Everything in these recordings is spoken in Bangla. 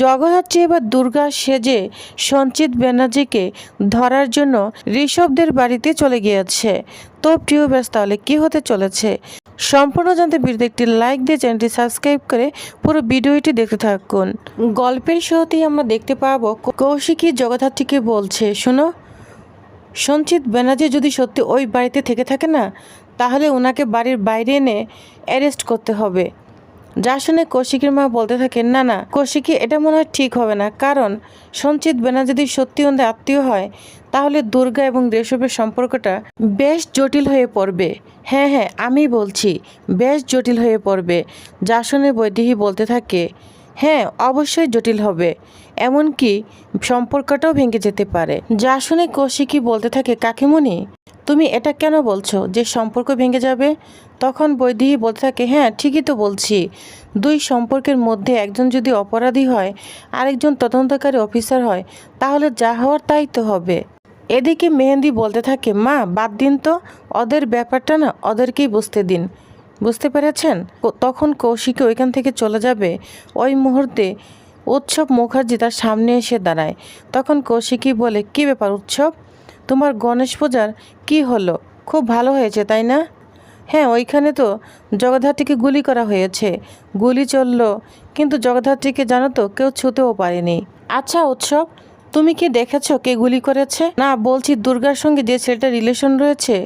জগদ্ধাত্রী এবার দুর্গা সেজে সঞ্চিত ব্যানার্জিকে ধরার জন্য ঋষভদের বাড়িতে চলে গিয়েছে। তো প্রিয় ব্যাস, তাহলে কী হতে চলেছে? সম্পূর্ণ জানতে ভিডিওতে একটি লাইক দিয়ে চ্যানেলটি সাবস্ক্রাইব করে পুরো ভিডিওটি দেখতে থাকুন। গল্পের শুরুতেই আমরা দেখতে পাবো, কৌশিকী জগদ্ধাত্রীকে বলছে, শোনো, সঞ্চিত ব্যানার্জি যদি সত্যি ওই বাড়িতে থেকে থাকে না, তাহলে ওনাকে বাড়ির বাইরে এনে অ্যারেস্ট করতে হবে। যা শুনে কৌশিকের মা বলতে থাকেন, না না, কৌশিকী, এটা মনে হয় ঠিক হবে না। কারণ সঞ্চিত ব্যানার্জি যদি সত্যি ওদের আত্মীয় হয়, তাহলে দুর্গা এবং রেশবের সম্পর্কটা বেশ জটিল হয়ে পড়বে। হ্যাঁ হ্যাঁ আমি বলছি, বেশ জটিল হয়ে পড়বে। যা শুনে বৈদেহী বলতে থাকে হ্যাঁ অবশ্যই জটিল হবে। এমনকি সম্পর্কটাও ভেঙে যেতে পারে। যা শুনে কৌশিকী বলতে থাকে, কাকিমণি তুমি এটা কেন বলছো? যে সম্পর্ক ভেঙে যাবে? তখন বৈদেহী বলতে থাকে হ্যাঁ ঠিকই তো বলছি। দুই সম্পর্কের মধ্যে একজন যদি অপরাধী হয়, আরেকজন তদন্তকারী অফিসার হয়, তাহলে যা হওয়ার তাই তো হবে। এদিকে মেহেন্দি বলতে থাকে, মা, বাদ দিন তো, ওদের ব্যাপারটা না ওদেরকেই বুঝতে দিন। বুঝতে পেরেছেন? তখন কৌশিকী ওইখান থেকে চলে যাবে। ওই মুহূর্তে উৎসব মুখার্জি তার সামনে এসে দাঁড়ায়। তখন কৌশিকী বলে, কি ব্যাপার উৎসব? তোমার গণেশ পূজার কি হলো? খুব ভালো হয়েছে, তাই না? হ্যাঁ ওইখানে তো জগদ্ধাত্রীকে গুলি করা হয়েছে। গুলি চলল, কিন্তু জগদ্ধাত্রীকে জানো তো কেউ ছুতেও পারেনি। আচ্ছা উৎসব, তুমি কি দেখেছ কে গুলি করেছে? না, বলছি দুর্গার সঙ্গে যে ছেলেটার রিলেশন রয়েছে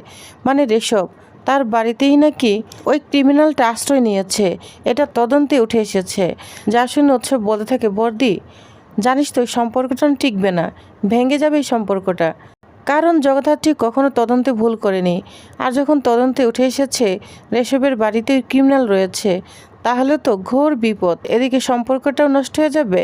মানে রেশব তার বাড়িতেই নাকি ওই ক্রিমিনালটা আশ্রয় নিয়েছে, এটা তদন্তে উঠে এসেছে। যা শুনে উৎসব বলতে থাকে, বর্দি, জানিস তো ওই সম্পর্কটা টিকবে না, ভেঙে যাবে এই সম্পর্কটা। কারণ জগদ্ধাত্রী কখনো তদন্তে ভুল করেনি। আর যখন তদন্তে উঠে এসেছে রেশবের বাড়িতে ক্রিমিনাল রয়েছে, তাহলে তো ঘোর বিপদ। এদিকে সম্পর্কটাও নষ্ট হয়ে যাবে।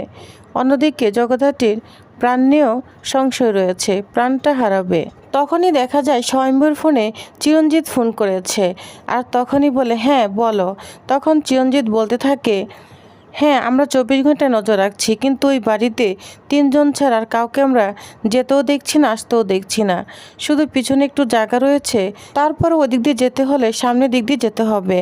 অন্যদিকে জগদ্ধাত্রীর প্রাণ নিয়েও সংশয় রয়েছে, প্রাণটা হারাবে। তখনই দেখা যায় স্বয়ম্বর ফোনে চিরঞ্জিত ফোন করেছে। আর তখনই বলে হ্যাঁ বলো। তখন চিরঞ্জিত বলতে থাকে হ্যাঁ আমরা চব্বিশ ঘন্টায় নজর রাখছি, কিন্তু ওই বাড়িতে তিনজন ছাড়া আর কাউকে আমরা যেতেও দেখছি না, আসতেও দেখছি না। শুধু পিছনে একটু জায়গা রয়েছে তারপর ওদিক দিয়ে যেতে হলে সামনের দিক দিয়ে যেতে হবে।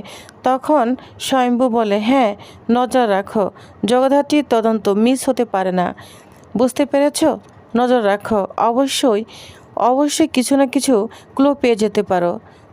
তখন স্বয়ম্ভু বলে হ্যাঁ নজর রাখো। জগদ্ধাত্রীর তদন্ত মিস হতে পারে না। বুঝতে পেরেছ? নজর রাখো। অবশ্যই অবশ্যই কিছু না কিছু ক্লো পেয়ে যেতে পারো।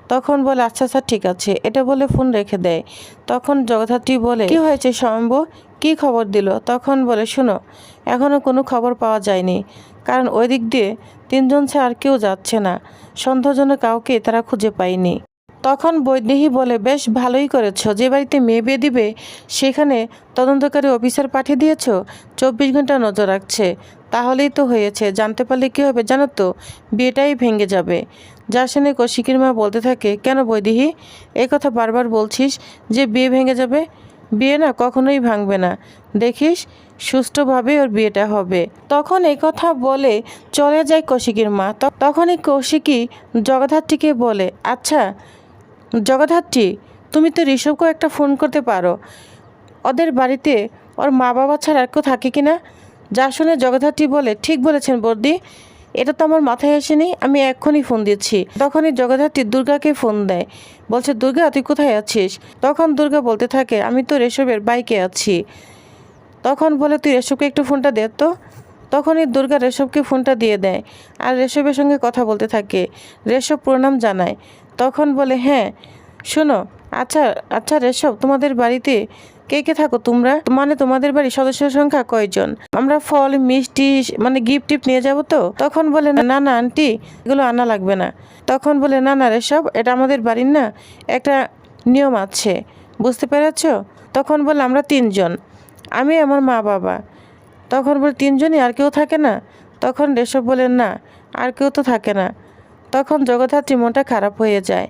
তখন বলে আচ্ছা আচ্ছা ঠিক আছে। এটা বলে ফোন রেখে দেয়। তখন জগদ্ধাত্রী বলে, কি হয়েছে স্বয়ম্ভ? কি খবর দিল? তখন বলে, শুনো এখনও কোনো খবর পাওয়া যায়নি। কারণ ওই দিক দিয়ে তিনজন ছাড়া আর কেউ যাচ্ছে না। সন্দেহজনক কাউকে তারা খুঁজে পায়নি। তখন বৈদেহী বলে, বেশ, ভালোই করেছ। যে বাড়িতে মেয়ে বিয়ে দিবে, সেখানে তদন্তকারী অফিসার পাঠিয়ে দিয়েছ? চব্বিশ ঘণ্টা নজর রাখছে। তাহলেই তো হয়েছে। জানতে পারলে কী হবে জানো তো? বিয়েটাই ভেঙে যাবে। যা শুনে কৌশিকের মা বলতে থাকে, কেন বৈদিহি? এই কথা বারবার বলছিস যে বিয়ে ভেঙে যাবে? বিয়ে না কখনোই ভাঙবে না। দেখিস, সুষ্ঠুভাবে ওর বিয়েটা হবে। তখন এই কথা বলে চলে যায় কৌশিকের মা। তখনই কৌশিকী জগদ্ধাত্রীকে বলে আচ্ছা জগদ্ধাত্রী, তুমি তো ঋষভকেও একটা ফোন করতে পারো। ওদের বাড়িতে ওর মা বাবা ছাড়া আর কেউ থাকে কি না? যা শুনে জগদ্ধাত্রী বলে, ঠিক বলেছেন বর্দি। এটা তো আমার মাথায় আসেনি, আমি এক্ষুনি ফোন দিচ্ছি। তখনই জগদ্ধাত্রী দুর্গাকে ফোন দেয়। বলছে, দুর্গা, তুই কোথায় আছিস? তখন দুর্গা বলতে থাকে, আমি তো রেশবের বাইকে আছি। তখন বলে, তুই রেশবকে একটু ফোনটা দে তো। তখনই দুর্গা রেশবকে ফোনটা দিয়ে দেয়। আর রেশবের সঙ্গে কথা বলতে থাকে। রেশব প্রণাম জানায়। তখন বলে হ্যাঁ শোনো আচ্ছা আচ্ছা রেশব, তোমাদের বাড়িতে কে কে থাকো তোমরা? মানে তোমাদের বাড়ির সদস্য সংখ্যা কয়জন? আমরা ফল, মিষ্টি মানে গিফট টিফট নিয়ে যাব তো? তখন বলে, না না আন্টি, এগুলো আনা লাগবে না। তখন বলে, না না রেশব এটা আমাদের বাড়ির না, একটা নিয়ম আছে। বুঝতে পেরেছ? তখন বলে, আমরা তিনজন, আমি, আমার মা, বাবা। তখন বলে, তিনজনই, আর কেউ থাকে না? তখন রেশব বলে, না, আর কেউ তো থাকে না। তখন জগদ্ধাত্রী মনটা খারাপ হয়ে যায়।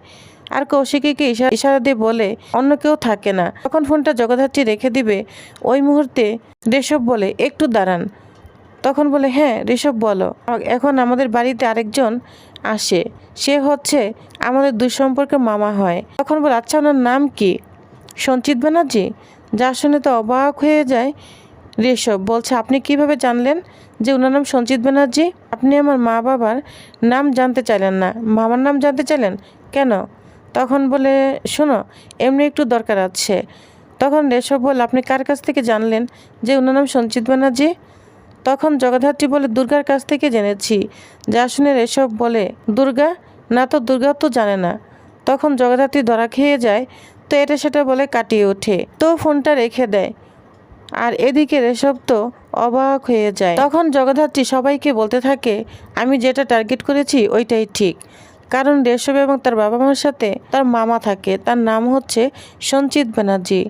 আর কৌশিকীকে ইশা- ইশারা দিয়ে বলে, অন্য কেউ থাকে না। তখন ফোনটা জগদ্ধাত্রী রেখে দিবে। ওই মুহূর্তে রেশব বলে, একটু দাঁড়ান। তখন বলে হ্যাঁ ঋষভ বলো। এখন আমাদের বাড়িতে আরেকজন আসে। সে হচ্ছে আমাদের দুই সম্পর্কে মামা হয়। তখন বলে আচ্ছা ওনার নাম কি? সঞ্চিত ব্যানার্জি। যা শুনে তো অবাক হয়ে যায় ঋষভ। বলছে, আপনি কীভাবে জানলেন যে ওনার নাম সঞ্চিত ব্যানার্জি? আপনি আমার মা বাবার নাম জানতে চাইলেন না। মামার নাম জানতে চাইলেন? কেন? তখন বলে, শোনো, এমনি একটু দরকার আছে। তখন রেশব বলে, আপনি কার কাছ থেকে জানলেন যে ওনার নাম সঞ্চিত ব্যানার্জি? তখন জগদ্ধাত্রী বলে, দুর্গার কাছ থেকে জেনেছি। যা শুনে রেশব বলে, দুর্গা? না তো, দুর্গা তো জানে না। তখন জগদ্ধাত্রী ধরা খেয়ে যায়, তো এটা সেটা বলে কাটিয়ে ওঠে। তো ফোনটা রেখে দেয়। আর এদিকে রেশব তো অবাক হয়ে যায়। তখন জগদ্ধাত্রী সবাইকে বলতে থাকে, আমি যেটা টার্গেট করেছি, ওইটাই ঠিক। কারণ রেশব এবং তার বাবা মার সাথে তার মামা থাকে। তার নাম হচ্ছে সঞ্চিত ব্যানার্জি,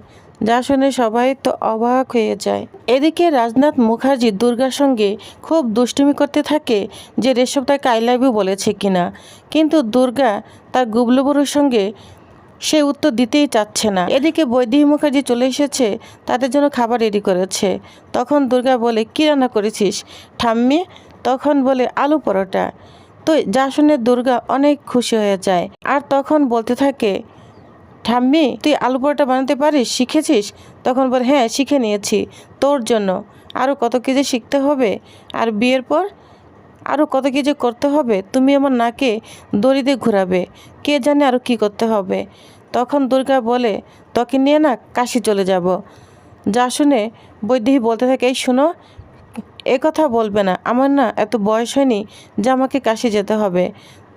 যা শুনে সবাই তো অবাক হয়ে যায়। এদিকে রাজনাথ মুখার্জি দুর্গার সঙ্গে খুব দুষ্টুমি করতে থাকে যে রেশব তাকে আই লাভ ইউ বলেছে কিনা। কিন্তু দুর্গা তার গুবলুবুরুর সঙ্গে সে উত্তর দিতেই চাচ্ছে না। এদিকে বৈদেহী মুখার্জি চলে এসেছে, তাদের জন্য খাবার রেডি করেছে। তখন দুর্গা বলে, কী রান্না করেছিস? ঠাম্মি? তখন বলে, আলু পরোটা। তো যা শুনে দুর্গা অনেক খুশি হয়ে যায়। আর তখন বলতে থাকে, ঠাম্মি, তুই আলু পরোটা বানাতে পারিস? শিখেছিস? তখন বলে হ্যাঁ শিখে নিয়েছি। তোর জন্য। আরও কত কী যে শিখতে হবে? আর বিয়ের পর আরও কত কী যে করতে হবে? তুমি আমার নাকে দড়ি দিয়ে ঘুরাবে। কে জানে আরও কি করতে হবে? তখন দুর্গা বলে, তোকে নিয়ে না কাশি চলে যাব। যা শুনে বৈদেহী বলতে থাকে, এই শোনো এ কথা বলবে না। আমার না এত বয়স হয়নি যে আমাকে কাশি যেতে হবে।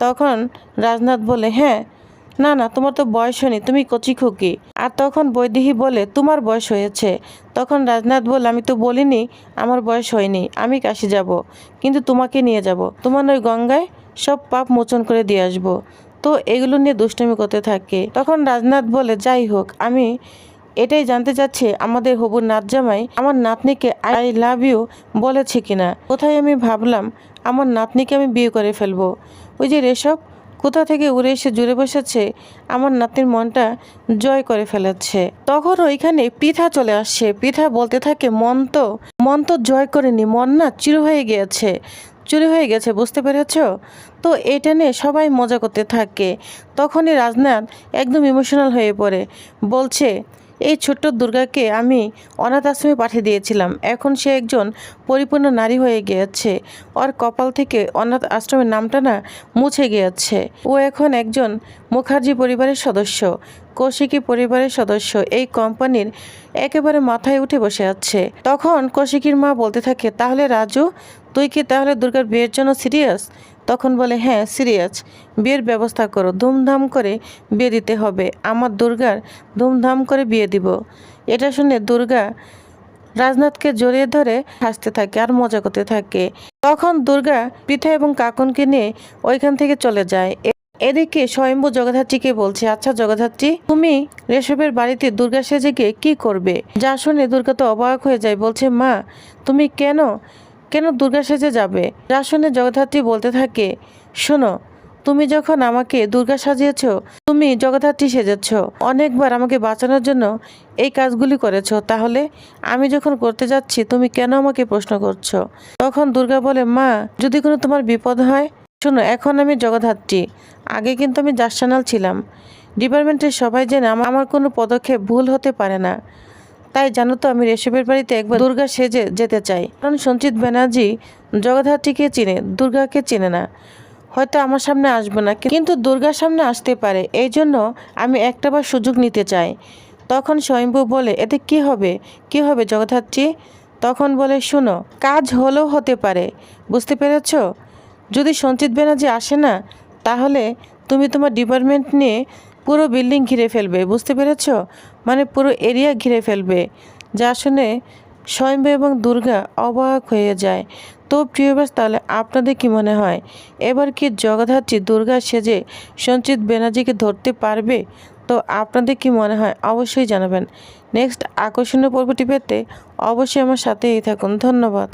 তখন রাজনাথ বলে হ্যাঁ না না, তোমার তো বয়স হয়নি, তুমি কচি খুকি। আর তখন বৈদেহী বলে, তোমার বয়স হয়েছে। তখন রাজনাথ বলে, আমি তো বলিনি, আমার বয়স হয়নি, আমি কাশি যাব, কিন্তু তোমাকে নিয়ে যাব। তোমার ওই গঙ্গায় সব পাপ মোচন করে দিয়ে আসব। তো এগুলো নিয়ে দুষ্টুমি করতে থাকে। তখন রাজনাথ বলে, যাই হোক, আমি এটাই জানতে চাচ্ছি আমাদের হবু নাত জামাই আমার নাতনিকে আই লাভ ইউ বলেছে কিনা। কোথায় আমি ভাবলাম আমার নাতনিকে আমি বিয়ে করে ফেলব? ওই যে রেশব, কোথা থেকে উড়ে এসে জুড়ে বসেছে? আমার নাতির মনটা জয় করে ফেলেছে। তখন ওইখানে পিঠা চলে আসছে। পিঠা বলতে থাকে, মন তো মন তো জয় করেনি, মন না চির হয়ে গিয়েছে। চুরি হয়ে গেছে, বুঝতে পেরেছ? তো এটা নিয়ে সবাই মজা করতে থাকে। তখনই রাজনাথ একদম ইমোশনাল হয়ে পড়ে। বলছে এই ছোট্ট দুর্গাকে আমি অনাথ আশ্রমে পাঠিয়ে দিয়েছিলাম। এখন সে একজন পরিপূর্ণ নারী হয়ে গিয়েছে। ওর কপাল থেকে অনাথ আশ্রমের নামটা না মুছে গিয়েছে। ও এখন একজন মুখার্জি পরিবারের সদস্য, কৌশিকী পরিবারের সদস্য। এই কোম্পানির একেবারে মাথায় উঠে বসে আছে। তখন কৌশিকীর মা বলতে থাকে, তাহলে রাজু, তুই কি তাহলে দুর্গার বিয়ের জন্য সিরিয়াস? তখন বলে হ্যাঁ সিরিয়াস, বিয়ের ব্যবস্থা করো, ধুমধাম করে বিয়ে দিতে হবে। আমার দুর্গার ধুমধাম করে বিয়ে দিব এটা শুনে দুর্গা রাজনাথকে জড়িয়ে ধরে হাসতে থাকে আর মজা করতে থাকে। তখন দুর্গা পিঠা এবং কাকুনকে নিয়ে ওইখান থেকে চলে যায়। এদিকে স্বয়ম্ভু জগদ্ধাত্রীকে বলছে আচ্ছা জগদ্ধাত্রী, তুমি রেশবের বাড়িতে দুর্গা সেজে গিয়ে কি করবে যা শুনে দুর্গা তো অবাক হয়ে যায়, বলছে, মা, তুমি কেন কেন দুর্গা সেজে যাবে? যা শুনে জগদ্ধাত্রী বলতে থাকে, শোনো, তুমি যখন আমাকে দুর্গা সাজিয়েছ, তুমি জগদ্ধাত্রী সেজেছ। অনেকবার আমাকে বাঁচানোর জন্য এই কাজগুলি করেছ। তাহলে আমি যখন করতে যাচ্ছি, তুমি কেন আমাকে প্রশ্ন করছ? তখন দুর্গা বলে, মা, যদি কোনো তোমার বিপদ হয়, শোনো, এখন আমি জগদ্ধাত্রী। আগে কিন্তু আমি জাসানাল ছিলাম। ডিপার্টমেন্টের সবাই জেনে আমার কোনো পদক্ষেপ ভুল হতে পারে না। তাই জানো তো আমি রেশবের বাড়িতে একবার দুর্গা সেজে যেতে চাই। কারণ সঞ্চিত ব্যানার্জি জগদ্ধাত্রীকে চিনে, দুর্গাকে চেনে না। হয়তো আমার সামনে আসবে না, কিন্তু দুর্গার সামনে আসতে পারে। এই জন্য আমি একটাবার সুযোগ নিতে চাই। তখন স্বয়ম্ভু বলে, এতে কি হবে? কি হবে জগদ্ধাত্রী? তখন বলে, শুনো, কাজ হলেও হতে পারে। বুঝতে পেরেছ? যদি সঞ্চিত ব্যানার্জি আসে না, তাহলে তুমি তোমার ডিপার্টমেন্ট নিয়ে পুরো বিল্ডিং ঘিরে ফেলবে, বুঝতে পেরেছ? মানে পুরো এরিয়া ঘিরে ফেলবে, যা শুনে স্বয়ম্ভু এবং দুর্গা অবাক হয়ে যায়। তো প্রিয়বাস তাহলে আপনাদের কি মনে হয়, এবার কি জগদ্ধাত্রী দুর্গা সেজে সঞ্চিত ব্যানার্জিকে ধরতে পারবে? তো আপনাদের কি মনে হয়, অবশ্যই জানাবেন। নেক্সট আকর্ষণীয় পর্বটি পেতে অবশ্যই আমার সাথেই থাকুন। ধন্যবাদ।